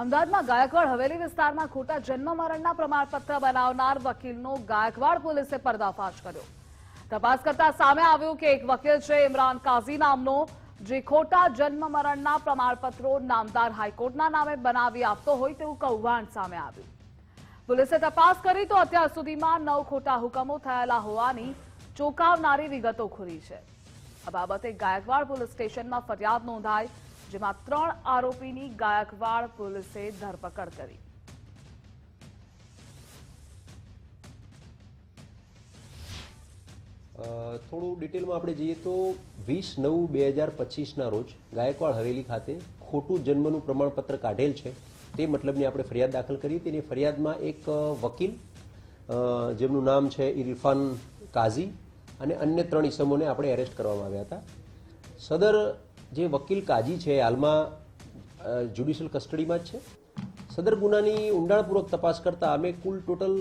અમદાવાદમાં ગાયકવાડ હવેલી વિસ્તારમાં ખોટા જન્મ મરણના પ્રમાણપત્ર બનાવનાર વકીલનો ગાયકવાડ પોલીસે પર્દાફાશ કર્યો. તપાસ કરતા સામે આવ્યું કે એક વકીલ છે, ઇમરાન કાઝી નામનો, જે ખોટા જન્મ મરણના પ્રમાણપત્રો નામદાર હાઈકોર્ટના નામે બનાવી આપતો હોય તેવું કૌભાંડ સામે આવ્યું. પોલીસે તપાસ કરી તો અત્યાર સુધીમાં નવ ખોટા હુકમો થયેલા હોવાની ચોંકાવનારી વિગતો ખુલી છે. આ બાબતે ગાયકવાડ પોલીસ સ્ટેશનમાં ફરિયાદ નોંધાઈ જેમાં ત્રણ આરોપીની ગાયકવાડ પોલીસે ધરપકડ કરી. થોડું ડિટેલમાં આપણે જઈએ તો વીસ નવ બે હજાર પચીસના રોજ ગાયકવાડ હવેલી ખાતે ખોટું જન્મનું પ્રમાણપત્ર કાઢેલ છે. તે મતલબની આપણે ફરિયાદ દાખલ કરી તેની ફરિયાદમાં એક વકીલ જેમનું નામ છે ઇરફાન કાઝી અને અન્ય ત્રણ ઇસમોને આપણે એરેસ્ટ કરવામાં આવ્યા હતા. સદર જે વકીલ કાજી છે, હાલમાં જ્યુડિશિયલ કસ્ટડીમાં જ છે. સદર ગુનાની ઊંડાણપૂર્વક તપાસ કરતાં અમે કુલ ટોટલ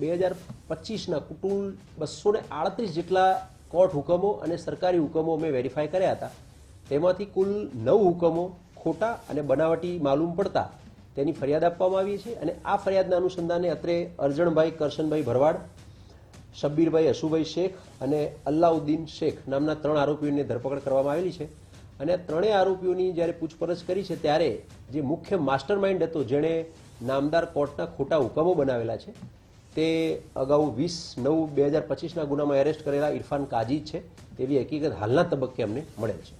બે હજાર પચીસના કુટુંબ બસો ને આડત્રીસ જેટલા કોર્ટ હુકમો અને સરકારી હુકમો અમે વેરીફાઈ કર્યા હતા. તેમાંથી કુલ નવ હુકમો ખોટા અને બનાવટી માલુમ પડતા તેની ફરિયાદ આપવામાં આવી છે અને આ ફરિયાદના અનુસંધાને અત્રે અરજણભાઈ, કરશનભાઈ ભરવાડ, શબ્બીરભાઈ હસુભાઈ શેખ અને અલ્લાઉદ્દીન શેખ નામના ત્રણ આરોપીઓની ધરપકડ કરવામાં આવેલી છે. અને ત્રણેય આરોપીઓની જ્યારે પૂછપરછ કરી છે, ત્યારે જે મુખ્ય માસ્ટર માઇન્ડ હતો, જેણે નામદાર કોર્ટના ખોટા હુકમો બનાવેલા છે, તે અગાઉ વીસ નવ બે હજાર પચીસના ગુનામાં એરેસ્ટ કરેલા ઇરફાન કાજી છે, તેવી હકીકત હાલના તબક્કે અમને મળેલ છે.